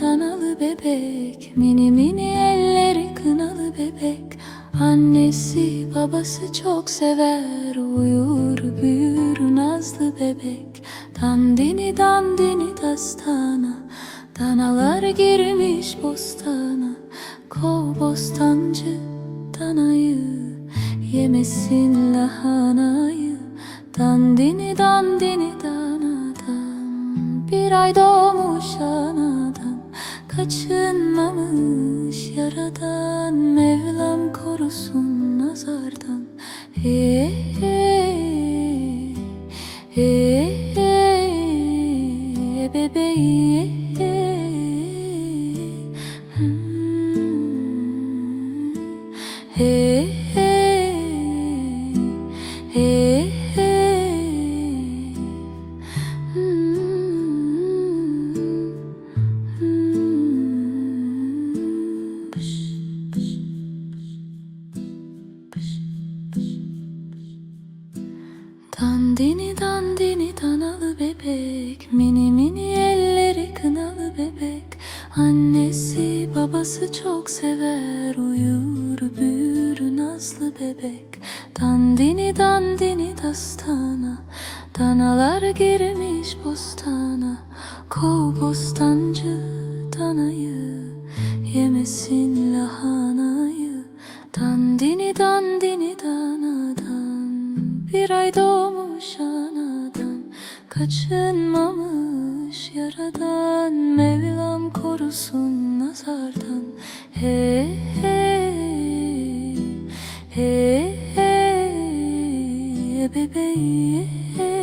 danalı bebek Mini mini elleri kınalı bebek. Annesi babası çok sever Uyur büyür nazlı bebek. Dandini dandini dastana Danalar girmiş bostana. Kov bostancı danayı Yemesin lahanayı. Dandini dandini korusun nazardan Hey, hey, hey, hey, bebeğim. Hey, hey, Dandini dandini danalı bebek. Mini mini elleri kınalı bebek. Annesi babası çok sever. Uyur büyür nazlı bebek. Dandini dandini dastana. Danalar girmiş bostana. Kov bostancı danayı. Yemesin lahanayı. Dandini dandini Bir ay doğmuş anadan Kaçınmamış yaradan. Mevlam korusun nazardan. Hey hey Hey hey Bebeğim Hey